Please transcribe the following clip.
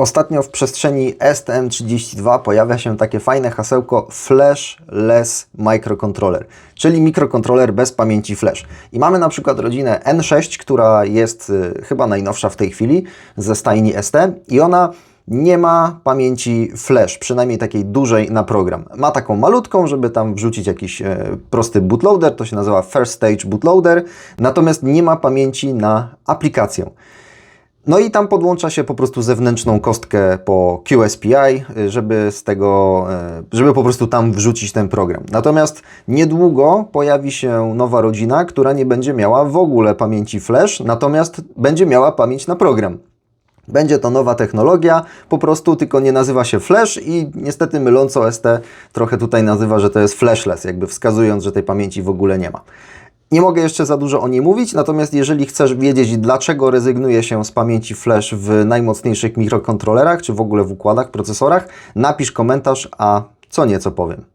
Ostatnio w przestrzeni STM32 pojawia się takie fajne hasełko Flashless Microcontroller, czyli mikrokontroler bez pamięci flash. I mamy na przykład rodzinę N6, która jest y, chyba najnowsza w tej chwili ze stajni ST i ona nie ma pamięci flash, przynajmniej takiej dużej na program. Ma taką malutką, żeby tam wrzucić jakiś e, prosty bootloader, to się nazywa First Stage Bootloader, natomiast nie ma pamięci na aplikację. No i tam podłącza się po prostu zewnętrzną kostkę po QSPI, żeby z tego, y, żeby po prostu tam wrzucić ten program. Natomiast niedługo pojawi się nowa rodzina, która nie będzie miała w ogóle pamięci flash, natomiast będzie miała pamięć na program. Będzie to nowa technologia, po prostu tylko nie nazywa się Flash i niestety myląco ST trochę tutaj nazywa, że to jest flashless, jakby wskazując, że tej pamięci w ogóle nie ma. Nie mogę jeszcze za dużo o niej mówić, natomiast jeżeli chcesz wiedzieć, dlaczego rezygnuje się z pamięci flash w najmocniejszych mikrokontrolerach, czy w ogóle w układach, procesorach, napisz komentarz, a co nieco powiem.